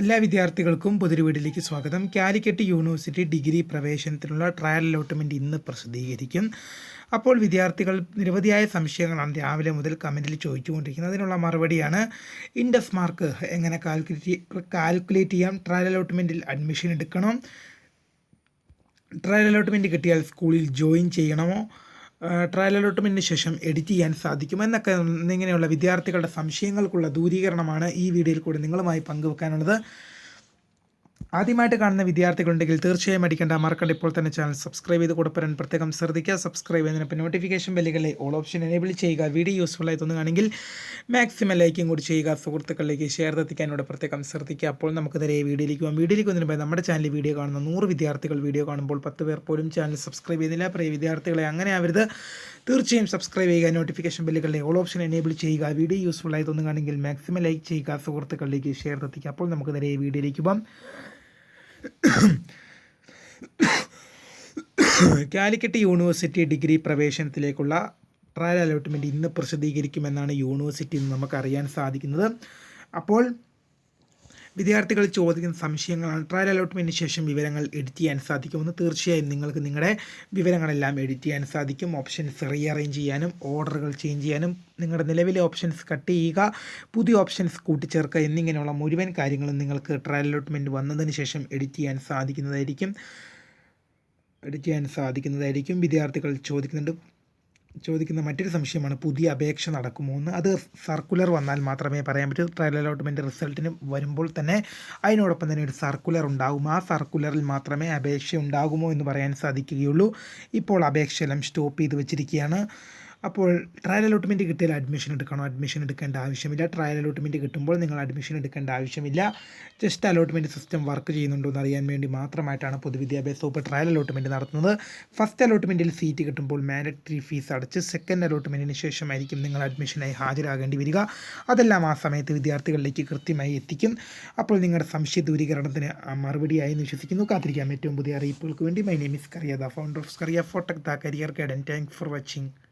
എല്ലാ വിദ്യാർത്ഥികൾക്കും പുതിയൊരു വീട്ടിലേക്ക് സ്വാഗതം. കാലിക്കറ്റ് യൂണിവേഴ്സിറ്റി ഡിഗ്രി പ്രവേശനത്തിനുള്ള ട്രയൽ അലോട്ട്മെന്റ് ഇന്ന് പ്രസിദ്ധീകരിക്കും. അപ്പോൾ വിദ്യാർത്ഥികൾ നിരവധിയായ സംശയങ്ങളാണ് രാവിലെ മുതൽ കമന്റിൽ ചോദിച്ചുകൊണ്ടിരിക്കുന്നത്. അതിനുള്ള മറുപടിയാണ് ഇൻഡസ് മാർക്ക്. എങ്ങനെ കാൽക്കുലേറ്റ് കാൽക്കുലേറ്റ് ചെയ്യാം? ട്രയൽ അലോട്ട്മെന്റിൽ അഡ്മിഷൻ എടുക്കണം? ട്രയൽ അലോട്ട്മെന്റ് കിട്ടിയാൽ സ്കൂളിൽ ജോയിൻ ചെയ്യണമോ? ട്രയൽ അലോട്ട്മെന്റിന് ശേഷം എഡിറ്റ് ചെയ്യാൻ സാധിക്കും എന്നൊക്കെ എന്നിങ്ങനെയുള്ള വിദ്യാർത്ഥികളുടെ സംശയങ്ങൾക്കുള്ള ദൂരീകരണമാണ് ഈ വീഡിയോയിൽ കൂടി നിങ്ങളുമായി പങ്കുവെക്കാനുള്ളത്. ആദ്യമായിട്ട് കാണുന്ന വിദ്യാർത്ഥികളുണ്ടെങ്കിൽ തീർച്ചയായും അടിക്കേണ്ട മറക്കണ്ട ഇപ്പോൾ തന്നെ ചാനൽ സബ്സ്ക്രൈബ് ചെയ്ത് കൊടുപ്പരാൻ. പ്രത്യേകം ശ്രദ്ധിക്കുക. സബ്സ്ക്രൈബ് ചെയ്യുന്നതിനൊപ്പം നോട്ടിഫിക്കേഷൻ ബെല്ലുകളെ ഓൾ ഓപ്ഷൻ എനേബിൾ ചെയ്യുക. വീഡിയോ യൂസ്ഫുൾ ആയി തോന്നുകയാണെങ്കിൽ മാക്സിമം ലൈക്കും കൂടി ചെയ്യുക. സുഹൃത്തുക്കളിലേക്ക് ഷെയർ എത്തിക്കാനോട് പ്രത്യേകം ശ്രദ്ധിക്കുക. അപ്പോൾ നമുക്ക് നേരെ വീഡിയോയിലേക്ക് പോകാം. വീഡിയോയിലേക്ക് വന്നതിന് നമ്മുടെ ചാനലിൽ വീഡിയോ കാണുന്ന നൂറ് വിദ്യാർത്ഥികൾ വീഡിയോ കാണുമ്പോൾ പത്ത് പേർ പോലും ചാനൽ സബ്സ്ക്രൈബ് ചെയ്യുന്നില്ല. പ്രിയ വിദ്യാർത്ഥികളെ അങ്ങനെ ആവരുത്. തീർച്ചയായും സബ്സ്ക്രൈബ് ചെയ്യുക. നോട്ടിഫിക്കേഷൻ ബെല്ലുകളിലെ ഓൾ ഓപ്ഷൻ എനേബിൾ ചെയ്യുക. വീഡിയോ യൂസ്ഫുൾ ആയി തോന്നുകയാണെങ്കിൽ മാക്സിമം ലൈക്ക് ചെയ്യുക. സുഹൃത്തുക്കളിലേക്ക് ഷെയർ എത്തിക്കുക. അപ്പോൾ നമുക്ക് നേരെ വീഡിയോയിലേക്ക് പോകാം. കാലിക്കറ്റ് യൂണിവേഴ്സിറ്റി ഡിഗ്രി പ്രവേശനത്തിലേക്കുള്ള ട്രയൽ അലോട്ട്മെന്റ് ഇന്ന് പ്രസിദ്ധീകരിക്കുമെന്നാണ് യൂണിവേഴ്സിറ്റിയിൽ നിന്ന് നമുക്കറിയാൻ സാധിക്കുന്നത്. അപ്പോൾ വിദ്യാർത്ഥികൾ ചോദിക്കുന്ന സംശയങ്ങളാണ്. ട്രയൽ അലോട്ട്മെന്റിന് ശേഷം വിവരങ്ങൾ എഡിറ്റ് ചെയ്യാൻ സാധിക്കുമെന്ന് തീർച്ചയായും നിങ്ങൾക്ക് നിങ്ങളുടെ വിവരങ്ങളെല്ലാം എഡിറ്റ് ചെയ്യാൻ സാധിക്കും. ഓപ്ഷൻസ് റീഅറേഞ്ച് ചെയ്യാനും ഓർഡറുകൾ ചേഞ്ച് ചെയ്യാനും നിങ്ങളുടെ നിലവിലെ ഓപ്ഷൻസ് കട്ട് ചെയ്യുക പുതിയ ഓപ്ഷൻസ് കൂട്ടിച്ചേർക്കുക എന്നിങ്ങനെയുള്ള മുഴുവൻ കാര്യങ്ങളും നിങ്ങൾക്ക് ട്രയൽ അലോട്ട്മെന്റ് വന്നതിന് ശേഷം എഡിറ്റ് ചെയ്യാൻ സാധിക്കുന്നതായിരിക്കും. എഡിറ്റ് ചെയ്യാൻ സാധിക്കുന്നതായിരിക്കും. വിദ്യാർത്ഥികൾ ചോദിക്കുന്നുണ്ട് ചോദിക്കുന്ന മറ്റൊരു സംശയമാണ് പുതിയ അപേക്ഷ നടക്കുമോ? എന്ന്. അത് സർക്കുലർ വന്നാൽ മാത്രമേ പറയാൻ പറ്റൂ. ട്രയൽ അലോട്ട്മെന്റ് റിസൾട്ടിന് വരുമ്പോൾ തന്നെ അതിനോടൊപ്പം തന്നെ ഒരു സർക്കുലർ ഉണ്ടാകും ആ സർക്കുലറിൽ മാത്രമേ അപേക്ഷ ഉണ്ടാകുമോ എന്ന് പറയാൻ സാധിക്കുകയുള്ളൂ. ഇപ്പോൾ അപേക്ഷയെല്ലാം സ്റ്റോപ്പ് ചെയ്ത് വെച്ചിരിക്കുകയാണ്. അപ്പോൾ ട്രയൽ അലോട്ട്മെന്റ് കിട്ടിയാൽ അഡ്മിഷൻ എടുക്കണോ. അഡ്മിഷൻ എടുക്കേണ്ട ആവശ്യമില്ല. ട്രയൽ അലോട്ട്മെന്റ് കിട്ടുമ്പോൾ നിങ്ങൾ അഡ്മിഷൻ എടുക്കേണ്ട ആവശ്യമില്ല. ജസ്റ്റ് അലോട്ട്മെന്റ് സിസ്റ്റം വർക്ക് ചെയ്യുന്നുണ്ടോ എന്ന് അറിയാൻ വേണ്ടി മാത്രമായിട്ടാണ് പൊതുവിദ്യാഭ്യാസ വകുപ്പ് ട്രയൽ അലോട്ട്മെന്റ് നടത്തുന്നത്. ഫസ്റ്റ് അലോട്ട്മെന്റിൽ സീറ്റ് കിട്ടുമ്പോൾ മാൻഡറ്ററി ഫീസ് അടച്ച് സെക്കൻഡ് അലോട്ട്മെന്റിന് ശേഷമായിരിക്കും നിങ്ങൾ അഡ്മിഷനായി ഹാജരാകേണ്ടി വരിക. അതെല്ലാം ആ സമയത്ത് വിദ്യാർത്ഥികളിലേക്ക് കൃത്യമായി എത്തിക്കും. അപ്പോൾ നിങ്ങളുടെ സംശയ ദൂരീകരണത്തിന് മറുപടിയായി വിശ്വസിക്കുന്നു. കാത്തിരിക്കാം. ഏറ്റവും പുതിയ അറിയിപ്പുകൾക്ക് വേണ്ടി my name is Kariya the founder of Kariya ഫോട്ടക് the career guidance thank for watching